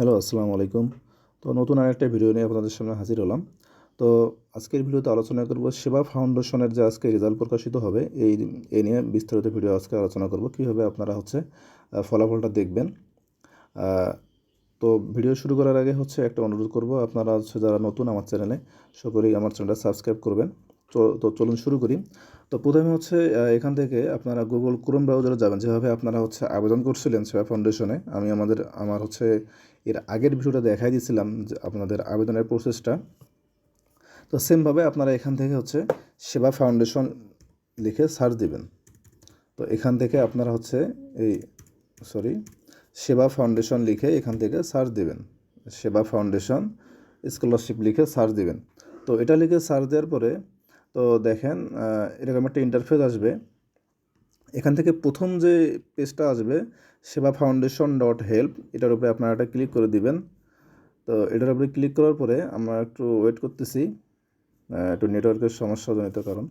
Hello, আসসালামু আলাইকুম। তো নতুন আরেকটা ভিডিও নিয়ে আপনাদের সামনে হাজির হলাম। তো আজকের ভিডিওতে আলোচনা করব সেবা ফাউন্ডেশনের যে আজকে রেজাল্ট প্রকাশিত হবে, এই, এ নিয়ে বিস্তারিত ভিডিও আজকে আলোচনা করব। কীভাবে আপনারা হচ্ছে ফলাফলটা দেখবেন। তো ভিডিও শুরু করার আগে হচ্ছে একটা অনুরোধ করব, আপনারা হচ্ছে যারা নতুন আমার চ্যানেলে, সকলেই আমার চ্যানেলটা সাবস্ক্রাইব করবেন। তো চলুন শুরু করি। তো প্রথমে হচ্ছে এখান থেকে আপনারা গুগল ক্রোম ব্রাউজারে যাবেন। যেভাবে আপনারা হচ্ছে আবেদন করছিলেন সেবা ফাউন্ডেশনে, আমি আমাদের, আমার হচ্ছে এর আগের ভিডিওটা দেখাই দিয়েছিলাম যে আপনাদের আবেদনের প্রসেসটা তো সেমভাবে আপনারা এখান থেকে হচ্ছে সেবা ফাউন্ডেশন লিখে সার্চ দিবেন। তো এখান থেকে আপনারা হচ্ছে এই সরি সেবা ফাউন্ডেশন লিখে এখান থেকে সার্চ দিবেন। সেবা ফাউন্ডেশন স্কলারশিপ লিখে সার্চ দিবেন। তো এটা লিখে সার্চ দেওয়ার পরে তো দেখেন এরকম একটা ইন্টারফেস আসবে। এখান থেকে প্রথম যে পেজটা আসবে সেবা ফাউন্ডেশন ডট হেল্প, এটার উপরে আপনারা একটা ক্লিক করে দিবেন। তো এটার উপরে ক্লিক করার পরে আমরা একটু ওয়েট করতেছি একটু নেটওয়ার্কের সমস্যাজনিত কারণ।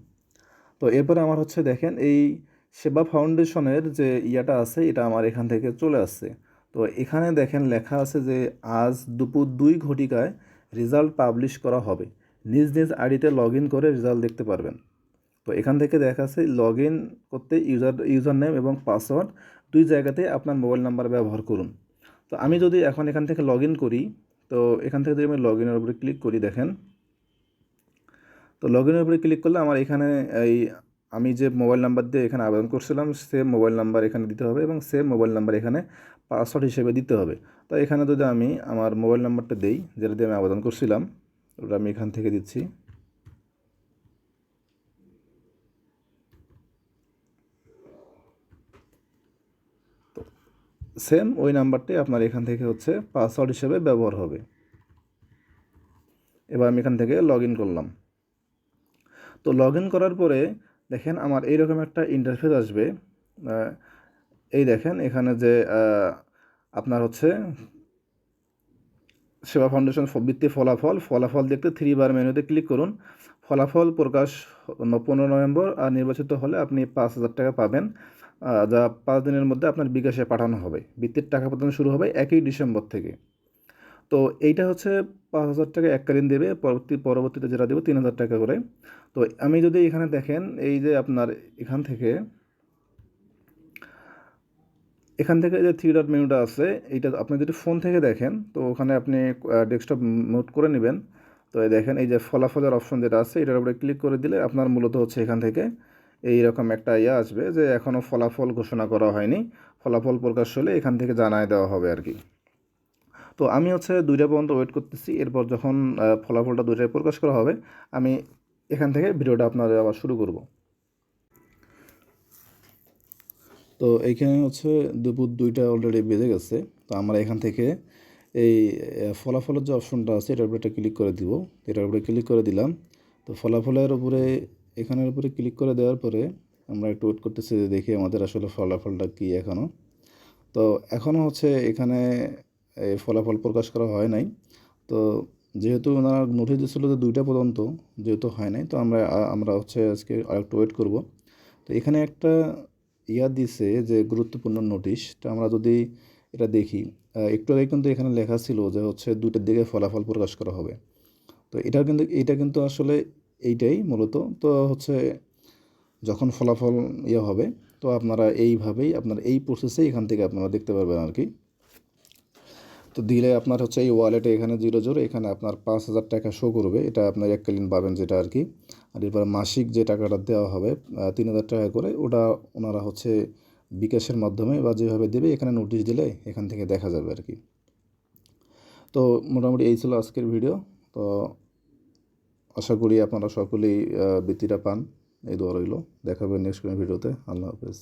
তো এরপরে আমার হচ্ছে দেখেন, এই সেবা ফাউন্ডেশনের যে ইয়াটা আছে, এটা আমার এখান থেকে চলে আসছে। তো এখানে দেখেন লেখা আছে যে, আজ দুপুর দুই ঘটিকায় রেজাল্ট পাবলিশ করা হবে। নিজ নিজ আইডিতে লগ ইন করে রেজাল্ট দেখতে পারবেন। তো এখান থেকে দেখা আছে লগ ইন করতে ইউজার ইউজার নেম এবং পাসওয়ার্ড দুই জায়গাতে আপনার মোবাইল নাম্বার ব্যবহার করুন। তো আমি যদি এখন এখান থেকে লগ ইন করি, তো এখান থেকে যদি আমি লগ ইনের উপরে ক্লিক করি দেখেন, তো লগ ইনের উপরে ক্লিক করলে আমার এখানে এই আমি যে মোবাইল নাম্বার দিয়ে এখানে আবেদন করছিলাম সেম মোবাইল নাম্বার এখানে দিতে হবে এবং সেম মোবাইল নাম্বার এখানে পাসওয়ার্ড হিসেবে দিতে হবে। তো এখানে যদি আমি আমার মোবাইল নাম্বারটা দেই, যেটা দিয়ে আমি আবেদন করছিলাম, ওটা আমি এখান থেকে দিচ্ছি। সেম ওই নাম্বারটি আপনার এখান থেকে হচ্ছে পাসওয়ার্ড হিসেবে ব্যবহার হবে। এবার আমি এখান থেকে লগ করলাম। তো লগ করার পরে দেখেন আমার এইরকম একটা ইন্টারফেস আসবে। এই দেখেন এখানে যে আপনার হচ্ছে সেবা ফাউন্ডেশন বৃত্তি ফলাফল ফলাফল দেখতে থ্রি বার মেনুতে ক্লিক করুন। ফলাফল প্রকাশ পনেরো নভেম্বর আর নির্বাচিত হলে আপনি পাঁচ হাজার টাকা পাবেন। যা পাঁচ দিনের মধ্যে আপনার বিকাশে পাঠানো হবে। বৃত্তির টাকা প্রদান শুরু হবে একই ডিসেম্বর থেকে। তো এইটা হচ্ছে পাঁচ হাজার টাকা এককালীন দেবে, পরবর্তী, পরবর্তীতে যেটা দেবে তিন হাজার টাকা করে। তো আমি যদি এখানে দেখেন, এই যে আপনার এখান থেকে এখান থেকে যে থ্রি ডট মেনুটা আছে, এইটা আপনি যদি ফোন থেকে দেখেন, তো ওখানে আপনি ডেস্কটপ নোট করে নেবেন। তো দেখেন, এই যে ফলাফলের অপশন যেটা আছে, এটার উপরে ক্লিক করে দিলে আপনার মূলত হচ্ছে এখান থেকে এই রকম একটা ইয়ে আসবে যে এখনও ফলাফল ঘোষণা করা হয়নি। ফলাফল প্রকাশ হলে এখান থেকে জানায় দেওয়া হবে আর কি। তো আমি হচ্ছে দুইটা পর্যন্ত ওয়েট করতেছি। এরপর যখন ফলাফলটা দুইটায় প্রকাশ করা হবে, আমি এখান থেকে ভিডিওটা আপনাদের আবার শুরু করব। তো এইখানে হচ্ছে দুপুর দুইটা অলরেডি বেজে গেছে। তো আমরা এখান থেকে এই ফলাফলের যে অপশনটা আছে, এটার উপরে একটা ক্লিক করে দিব। এটার উপরে ক্লিক করে দিলাম। তো ফলাফলের উপরে এখানের উপরে ক্লিক করে দেওয়ার পরে আমরা একটু ওয়েট করতেছি যে দেখি আমাদের আসলে ফলাফলটা কী এখনও তো এখনও হচ্ছে এখানে এই ফলাফল প্রকাশ করা হয় নাই। তো যেহেতু ওনারা নোটিশ দিয়েছিল যে দুইটা পর্যন্ত যেহেতু হয় নাই, তো আমরা আমরা হচ্ছে আজকে আরেকটু ওয়েট করব। তো এখানে একটা ইয়া দিছে যে গুরুত্বপূর্ণ নোটিশ তো আমরা যদি এটা দেখি একটু আগে কিন্তু এখানে লেখা ছিল যে হচ্ছে দুইটার দিকে ফলাফল প্রকাশ করা হবে। তো এটা কিন্তু এটা কিন্তু আসলে এইটাই মূলত। তো হচ্ছে যখন ফলাফল ইয়ে হবে, তো আপনারা এইভাবেই আপনার এই প্রসেসেই এখান থেকে আপনারা দেখতে পারবেন আর কি। তো দিলে আপনার হচ্ছে এই ওয়ালেটে এখানে জিরো জিরো এখানে আপনার পাঁচ হাজার টাকা শো করবে। এটা আপনার এককালীন পাবেন যেটা আর কি। আর এরপর মাসিক যে টাকাটা দেওয়া হবে তিন হাজার টাকা করে, ওটা ওনারা হচ্ছে বিকাশের মাধ্যমে বা যেভাবে দেবে, এখানে নোটিশ দিলে এখান থেকে দেখা যাবে আর কি। তো মোটামুটি এই ছিল আজকের ভিডিও তো আশা করি আপনারা সকলেই বৃত্তিটা পান। এই দোয়া রইল। দেখাবেন নেক্সট কোনো ভিডিওতে আল্লাহ হাফেজ।